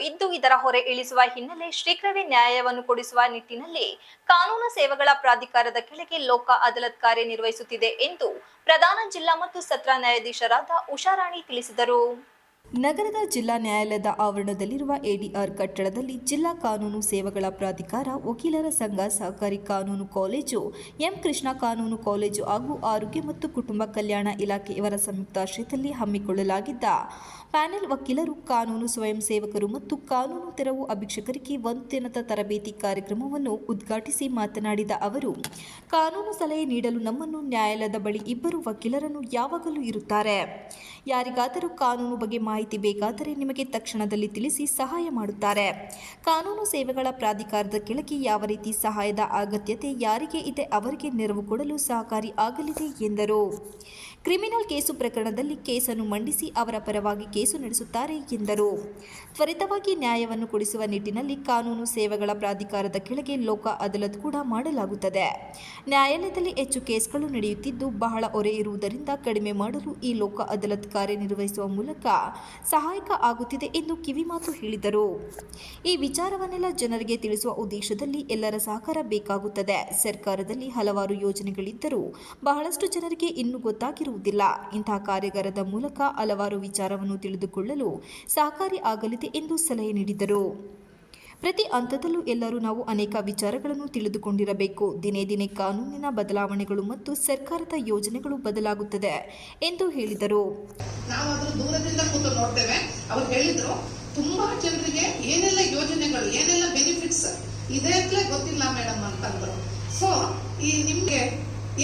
ಇದ್ದು ಇದರ ಹೊರೆ ಇಳಿಸುವ ಹಿನ್ನೆಲೆ ಶೀಘ್ರವೇ ನ್ಯಾಯವನ್ನು ಕೊಡಿಸುವ ನಿಟ್ಟಿನಲ್ಲಿ ಕಾನೂನು ಸೇವೆಗಳ ಪ್ರಾಧಿಕಾರದ ಕೆಳಗೆ ಲೋಕ ಅದಾಲತ್ ಕಾರ್ಯನಿರ್ವಹಿಸುತ್ತಿದೆ ಎಂದು ಪ್ರಧಾನ ಜಿಲ್ಲಾ ಮತ್ತು ಸತ್ರ ನ್ಯಾಯಾಧೀಶರಾದ ಉಷಾರಾಣಿ ತಿಳಿಸಿದರು. ನಗರದ ಜಿಲ್ಲಾ ನ್ಯಾಯಾಲಯದ ಆವರಣದಲ್ಲಿರುವ ಎಡಿಆರ್ ಕಟ್ಟಡದಲ್ಲಿ ಜಿಲ್ಲಾ ಕಾನೂನು ಸೇವೆಗಳ ಪ್ರಾಧಿಕಾರ, ವಕೀಲರ ಸಂಘ, ಸಹಕಾರಿ ಕಾನೂನು ಕಾಲೇಜು, ಎಂ ಕೃಷ್ಣ ಕಾನೂನು ಕಾಲೇಜು ಹಾಗೂ ಆರೋಗ್ಯ ಮತ್ತು ಕುಟುಂಬ ಕಲ್ಯಾಣ ಇಲಾಖೆ ಇವರ ಸಂಯುಕ್ತಾಶ್ರಯದಲ್ಲಿ ಹಮ್ಮಿಕೊಳ್ಳಲಾಗಿದ್ದ. ಪ್ಯಾನೆಲ್ ವಕೀಲರು, ಕಾನೂನು ಸ್ವಯಂ ಸೇವಕರು ಮತ್ತು ಕಾನೂನು ತೆರವು ಅಭಿಕ್ಷಕರಿಗೆ ಒಂದು ತರಬೇತಿ ಕಾರ್ಯಕ್ರಮವನ್ನು ಉದ್ಘಾಟಿಸಿ ಮಾತನಾಡಿದ ಅವರು, ಕಾನೂನು ಸಲಹೆ ನೀಡಲು ನಮ್ಮನ್ನು ನ್ಯಾಯಾಲಯದ ಬಳಿ ಇಬ್ಬರು ವಕೀಲರನ್ನು ಯಾವಾಗಲೂ ಇರುತ್ತಾರೆ. ಯಾರಿಗಾದರೂ ಕಾನೂನು ಬಗ್ಗೆ ಮಾಹಿತಿ ಬೇಕಾದರೆ ನಿಮಗೆ ತಕ್ಷಣದಲ್ಲಿ ತಿಳಿಸಿ ಸಹಾಯ ಮಾಡುತ್ತಾರೆ. ಕಾನೂನು ಸೇವೆಗಳ ಪ್ರಾಧಿಕಾರದ ಕೆಳಗೆ ಯಾವ ರೀತಿ ಸಹಾಯದ ಅಗತ್ಯತೆ ಯಾರಿಗೆ ಇದೆ ಅವರಿಗೆ ನೆರವು ಕೊಡಲು ಸಹಕಾರಿ ಆಗಲಿದೆ ಎಂದರು. ಕ್ರಿಮಿನಲ್ ಕೇಸು ಪ್ರಕರಣದಲ್ಲಿ ಕೇಸನ್ನು ಮಂಡಿಸಿ ಅವರ ಪರವಾಗಿ ಕೇಸು ನಡೆಸುತ್ತಾರೆ ಎಂದರು. ತ್ವರಿತವಾಗಿ ನ್ಯಾಯವನ್ನು ಕೊಡಿಸುವ ನಿಟ್ಟಿನಲ್ಲಿ ಕಾನೂನು ಸೇವೆಗಳ ಪ್ರಾಧಿಕಾರದ ಕೆಳಗೆ ಲೋಕ ಅದಾಲತ್ ಕೂಡ ಮಾಡಲಾಗುತ್ತದೆ. ನ್ಯಾಯಾಲಯದಲ್ಲಿ ಹೆಚ್ಚು ಕೇಸ್ಗಳು ನಡೆಯುತ್ತಿದ್ದು ಬಹಳ ಹೊರೆ ಇರುವುದರಿಂದ ಕಡಿಮೆ ಮಾಡಲು ಈ ಲೋಕ ಅದಾಲತ್ ಕಾರ್ಯನಿರ್ವಹಿಸುವ ಮೂಲಕ ಸಹಾಯಕ ಆಗುತ್ತಿದೆ ಎಂದು ಕಿವಿಮಾತು ಹೇಳಿದರು. ಈ ವಿಚಾರವನ್ನೆಲ್ಲ ಜನರಿಗೆ ತಿಳಿಸುವ ಉದ್ದೇಶದಲ್ಲಿ ಎಲ್ಲರ ಸಹಕಾರ ಬೇಕಾಗುತ್ತದೆ. ಸರ್ಕಾರದಲ್ಲಿ ಹಲವಾರು ಯೋಜನೆಗಳಿದ್ದರೂ ಬಹಳಷ್ಟು ಜನರಿಗೆ ಇನ್ನೂ ಗೊತ್ತಾಗಿರುವುದಿಲ್ಲ. ಇಂತಹ ಕಾರ್ಯಾಗಾರದ ಮೂಲಕ ಹಲವಾರು ವಿಚಾರವನ್ನು ತಿಳಿದುಕೊಳ್ಳಲು ಸಹಕಾರಿ ಆಗಲಿದೆ ಎಂದು ಸಲಹೆ ನೀಡಿದರು. ಪ್ರತಿ ಹಂತದಲ್ಲೂ ಎಲ್ಲರೂ ನಾವು ಅನೇಕ ವಿಚಾರಗಳನ್ನು ತಿಳಿದುಕೊಂಡಿರಬೇಕು. ದಿನೇ ದಿನೇ ಕಾನೂನಿನ ಬದಲಾವಣೆಗಳು ಮತ್ತು ಸರ್ಕಾರದ ಯೋಜನೆಗಳು ಬದಲಾಗುತ್ತದೆ ಎಂದು ಹೇಳಿದರು. ನೋಡ್ತೇವೆ. ಅವ್ರು ಹೇಳಿದ್ರು, ತುಂಬಾ ಜನರಿಗೆ ಏನೆಲ್ಲ ಯೋಜನೆಗಳು, ಏನೆಲ್ಲ ಬೆನಿಫಿಟ್ಸ್ ಇದೆ ಅಂತಲೇ ಗೊತ್ತಿಲ್ಲ ಮೇಡಮ್ ಅಂತಂದ್ರು. ಸೊ ಈ ನಿಮ್ಗೆ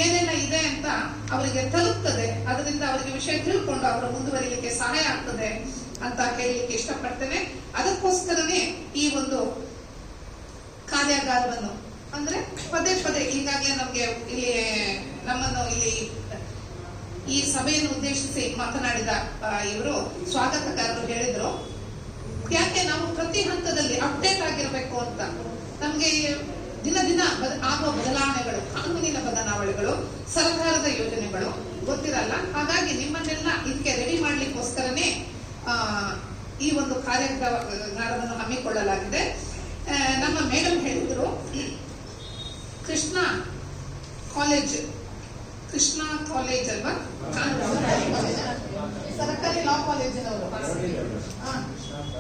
ಏನೆಲ್ಲ ಇದೆ ಅಂತ ಅವರಿಗೆ ತಲುಪ್ತದೆ. ಅದರಿಂದ ಅವರಿಗೆ ವಿಷಯ ತಿಳ್ಕೊಂಡು ಅವರು ಮುಂದುವರಿಲಿಕ್ಕೆ ಸಹಾಯ ಆಗ್ತದೆ ಅಂತ ಹೇಳಲಿಕ್ಕೆ ಇಷ್ಟಪಡ್ತೇನೆ. ಅದಕ್ಕೋಸ್ಕರನೇ ಈ ಒಂದು ಕಾರ್ಯಾಗಾರವನ್ನು ಅಂದ್ರೆ ಪದೇ ಪದೇ ಈಗಾಗಲೇ ನಮ್ಗೆ ಇಲ್ಲಿ ನಮ್ಮನ್ನು ಇಲ್ಲಿ ಈ ಸಭೆಯನ್ನು ಉದ್ದೇಶಿಸಿ ಮಾತನಾಡಿದ ಇವರು ಸ್ವಾಗತಕಾರರು ಹೇಳಿದ್ರು. ಯಾಕೆ ನಾವು ಪ್ರತಿ ಹಂತದಲ್ಲಿ ಅಪ್ಡೇಟ್ ಆಗಿರಬೇಕು ಅಂತ? ನಮ್ಗೆ ದಿನ ದಿನ ಆಗುವ ಬದಲಾವಣೆಗಳು, ಕಾನೂನಿನ ಬದಲಾವಣೆಗಳು, ಸರ್ಕಾರದ ಯೋಜನೆಗಳು ಗೊತ್ತಿರಲ್ಲ. ಹಾಗಾಗಿ ನಿಮ್ಮನ್ನೆಲ್ಲ ಇದಕ್ಕೆ ರೆಡಿ ಮಾಡ್ಲಿಕ್ಕೋಸ್ಕರನೇ ಈ ಒಂದು ಕಾರ್ಯಕ್ರಮವನ್ನು ಹಮ್ಮಿಕೊಳ್ಳಲಾಗಿದೆ. ನಮ್ಮ ಮೇಡಮ್ ಹೇಳಿದ್ರು, ಕೃಷ್ಣ ಕಾಲೇಜ್ ಕೃಷ್ಣ ಕಾಲೇಜ್ ಅಲ್ವಾ? ಸರ್ಕಾರಿ ಲಾ ಕಾಲೇಜಿನವರು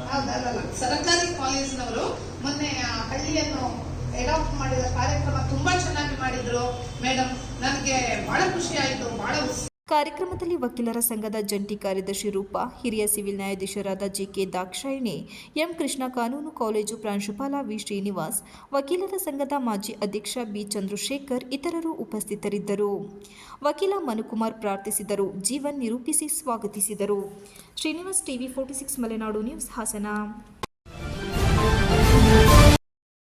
ಹೌದಲ್ಲ ಸರ್ಕಾರಿ ಕಾಲೇಜಿನವರು ಮೊನ್ನೆ ಹಳ್ಳಿಯನ್ನು ಅಡಾಪ್ಟ್ ಮಾಡಿದ ಕಾರ್ಯಕ್ರಮ ತುಂಬಾ ಚೆನ್ನಾಗಿ ಮಾಡಿದ್ರು. ಮೇಡಮ್ ನನಗೆ ಬಹಳ ಖುಷಿ ಆಯ್ತು ಬಹಳ ಕಾರ್ಯಕ್ರಮದಲ್ಲಿ ವಕೀಲರ ಸಂಘದ ಜಂಟಿ ಕಾರ್ಯದರ್ಶಿ ರೂಪಾ, ಹಿರಿಯ ಸಿವಿಲ್ ನ್ಯಾಯಾಧೀಶರಾದ ಜಿಕೆ ದಾಕ್ಷಾಯಿಣಿ, ಎಂ ಕೃಷ್ಣ ಕಾನೂನು ಕಾಲೇಜು ಪ್ರಾಂಶುಪಾಲ ವಿ ಶ್ರೀನಿವಾಸ್, ವಕೀಲರ ಸಂಘದ ಮಾಜಿ ಅಧ್ಯಕ್ಷ ಬಿ ಚಂದ್ರಶೇಖರ್ ಇತರರು ಉಪಸ್ಥಿತರಿದ್ದರು. ವಕೀಲ ಮನುಕುಮಾರ್ ಪ್ರಾರ್ಥಿಸಿದರು, ಜೀವನ್ ನಿರೂಪಿಸಿ ಸ್ವಾಗತಿಸಿದರು. Srinivas TV forty six Malenadu news Hassan.